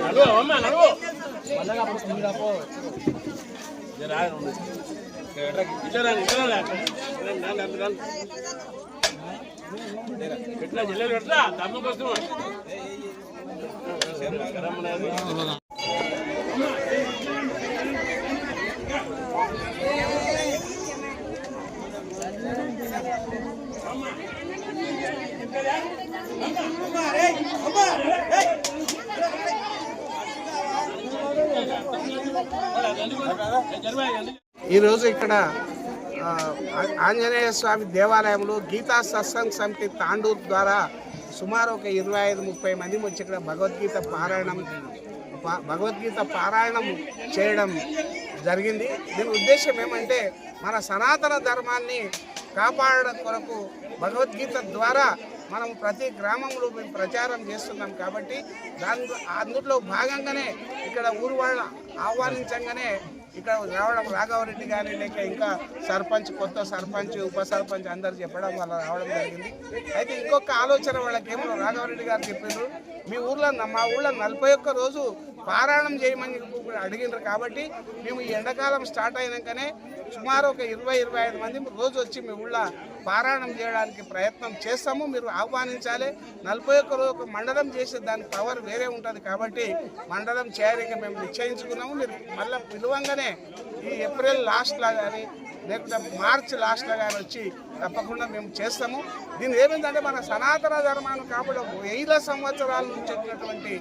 నడువు అమ్మ నడువు పెట్టినా జిల్లాలు పెట్టరా తమ్ముకు ఈరోజు ఇక్కడ ఆంజనేయ స్వామి దేవాలయంలో గీతా సత్సంగ్ సమితి తాండూర్ ద్వారా సుమారు ఒక ఇరవై ఐదు ముప్పై మంది వచ్చి ఇక్కడ భగవద్గీత పారాయణం భగవద్గీత పారాయణం చేయడం జరిగింది. దీని ఉద్దేశం ఏమంటే మన సనాతన ధర్మాన్ని కాపాడడం కొరకు భగవద్గీత ద్వారా మనం ప్రతి గ్రామంలో మేము ప్రచారం చేస్తున్నాం కాబట్టి దాని అందులో భాగంగానే ఇక్కడ ఊరు వాళ్ళ ఆహ్వానించంగానే ఇక్కడ రావడం రాఘవరెడ్డి కానీ లేక ఇంకా సర్పంచ్ కొత్త సర్పంచ్ ఉప సర్పంచ్ అందరు చెప్పడం వల్ల రావడం జరిగింది. అయితే ఇంకొక ఆలోచన వాళ్ళకి ఏమో రాఘవరెడ్డి గారు చెప్పారు మీ ఊర్లో మా ఊళ్ళో నలభై ఒక్క రోజు పారాయణం చేయమని అడిగినారు కాబట్టి మేము ఈ ఎండాకాలం స్టార్ట్ అయినాకనే సుమారు ఒక ఇరవై ఇరవై ఐదు మంది రోజు వచ్చి మీ ఊళ్ళో పారాయణం చేయడానికి ప్రయత్నం చేస్తాము. మీరు ఆహ్వానించాలి. నలభై ఒక్క రోజు ఒక మండలం చేసే దాని పవర్ వేరే ఉంటుంది కాబట్టి మండలం చేయడానికి మేము నిశ్చయించుకున్నాము. మీరు మళ్ళీ పిలువంగానే ఈ ఏప్రిల్ లాస్ట్లో కానీ లేకుంటే మార్చ్ లాస్ట్లో కానీ వచ్చి తప్పకుండా మేము చేస్తాము. దీని ఏమైందంటే మన సనాతన ధర్మాన్ని కాపాడ వేల సంవత్సరాల నుంచి వచ్చినటువంటి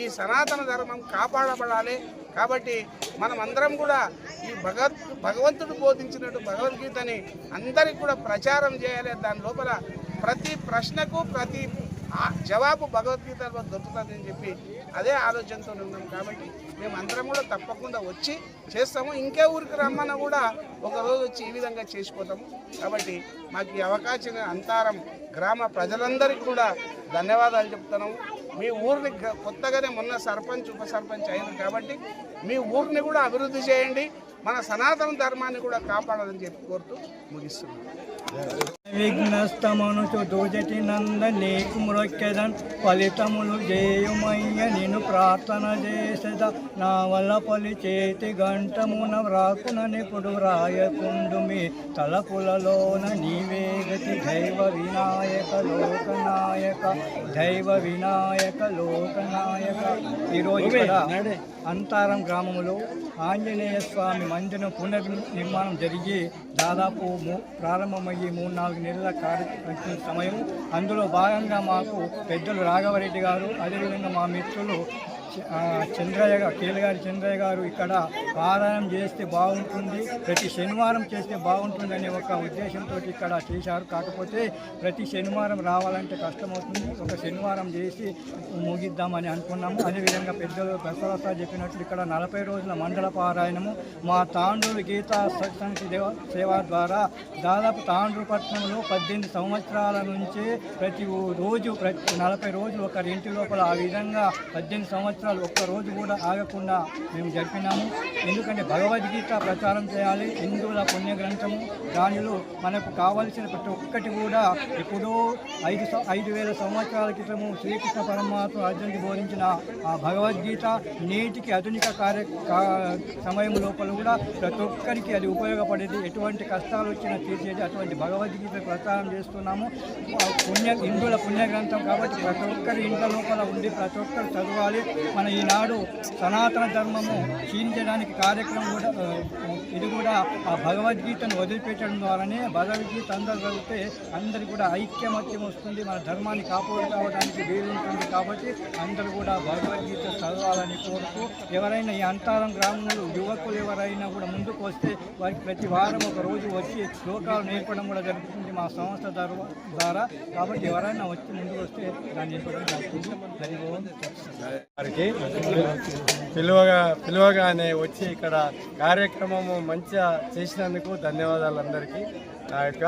ఈ సనాతన ధర్మం కాపాడబడాలి. కాబట్టి మనం అందరం కూడా ఈ భగవత్ భగవంతుడు బోధించినట్టు భగవద్గీతని అందరికి కూడా ప్రచారం చేయాలి. దాని లోపల ప్రతి ప్రశ్నకు ప్రతి ఆ జవాబు భగవద్గీతలో దొరుకుతుందని చెప్పి అదే ఆలోచనతో ఉన్నాం కాబట్టి మేము అందరం కూడా తప్పకుండా వచ్చి చేస్తాము. ఇంకే ఊరికి రమ్మన్నా కూడా ఒక రోజు వచ్చి ఈ విధంగా చేసిపోతాము. కాబట్టి మాకు ఈ అవకాశం అంతారం గ్రామ ప్రజలందరికీ కూడా ధన్యవాదాలు చెప్తున్నాము. మీ ఊరిని కొత్తగానే మొన్న సర్పంచ్ ఉప సర్పంచ్ అయింది కాబట్టి మీ ఊరిని కూడా అభివృద్ధి చేయండి. మన సనాతన ధర్మాన్ని కూడా కాపాడాలని చెప్పి కోరుతూ ముగిస్తున్నాను విఘ్నస్తమనుచు దూజటి నంద నీకు మ్రొక్కెదన్ ఫలితములు జేయుమయ్య నేను ప్రార్థన చేసేద. నా వల్ల పలి చేతి గంటమున వ్రాకున నిపుడు రాయకుండు మీ తలపులలోన నీవే గతి దైవ వినాయక లోకనాయక దైవ వినాయక లోకనాయక. ఈరోజు అంతారం గ్రామంలో ఆంజనేయ స్వామి మందిరం పునర్నిర్మాణం జరిగి దాదాపు ప్రారంభమయ్యి మూడు నాలుగు నెలల కార్యక్రమ సమయం. అందులో భాగంగా మాకు పెద్దలు రాఘవరెడ్డి గారు అదేవిధంగా మా మిత్రులు చంద్రయ్య గారు కేలగారి చంద్రయ్య గారు ఇక్కడ పారాయణం చేస్తే బాగుంటుంది ప్రతి శనివారం చేస్తే బాగుంటుంది అనే ఒక ఉద్దేశంతో ఇక్కడ చేశారు. కాకపోతే ప్రతి శనివారం రావాలంటే కష్టమవుతుంది. ఒక శనివారం చేసి ముగిద్దామని అనుకున్నాము. అదేవిధంగా పెద్దలు బసవరాజు చెప్పినట్లు ఇక్కడ నలభై రోజుల మండల పారాయణము మా తాండూరు గీతా సత్సంగతి దేవ సేవ ద్వారా దాదాపు తాండూరు పట్టణంలో పద్దెనిమిది సంవత్సరాల నుంచి ప్రతి ఓ- రోజు ప్రతి నలభై రోజులు ఒకరి ఇంటి లోపల ఆ విధంగా పద్దెనిమిది సంవత్సరాలు ఒక్క రోజు కూడా ఆగకుండా మేము జరిపినాము. ఎందుకంటే భగవద్గీత ప్రచారం చేయాలి. హిందువుల పుణ్య గ్రంథము దానిలో మనకు కావలసిన ప్రతి ఒక్కటి కూడా ఎప్పుడో ఐదు ఐదు వేల సంవత్సరాల క్రితము శ్రీకృష్ణ పరమాత్మ అర్జునికి బోధించిన ఆ భగవద్గీత నేటికి ఆధునిక కార్య కా- సమయం లోపల కూడా ప్రతి ఒక్కరికి అది ఉపయోగపడేది. ఎటువంటి కష్టాలు వచ్చినా తీర్చేది అటువంటి భగవద్గీత ప్రచారం చేస్తున్నాము. ఆ పుణ్య హిందువుల పుణ్య గ్రంథం కాబట్టి ప్రతి ఒక్కరి ఇంట్లో లోపల ఉండి ప్రతి ఒక్కరు చదవాలి. మన ఈనాడు సనాతన ధర్మము క్షీణించడానికి కార్యక్రమం కూడా ఇది కూడా ఆ భగవద్గీతను వదిలిపెట్టడం ద్వారానే భగవద్గీత అందరూ చదివితే అందరికి కూడా ఐక్యమత్యం వస్తుంది మన ధర్మాన్ని కాపాడుకోవడానికి వీలుంటుంది కాబట్టి అందరూ కూడా భగవద్గీత చదవాలని కోరుతూ ఎవరైనా ఈ అంతారం గ్రామంలో యువకులు ఎవరైనా కూడా ముందుకు వస్తే వారికి ప్రతి వారం ఒక రోజు వచ్చి శ్లోకాలు నేర్పడం కూడా జరుగుతుంది మా సంస్థ ద్వారా. కాబట్టి ఎవరైనా వచ్చి ముందుకు వస్తే దాన్ని నేర్పడం జరుగుతుంది. హరి ఓం. వారికి పిలువగా పిలువగానే వచ్చి ఇక్కడ కార్యక్రమము మంచిగా చేసినందుకు ధన్యవాదాలు అందరికీ నా యొక్క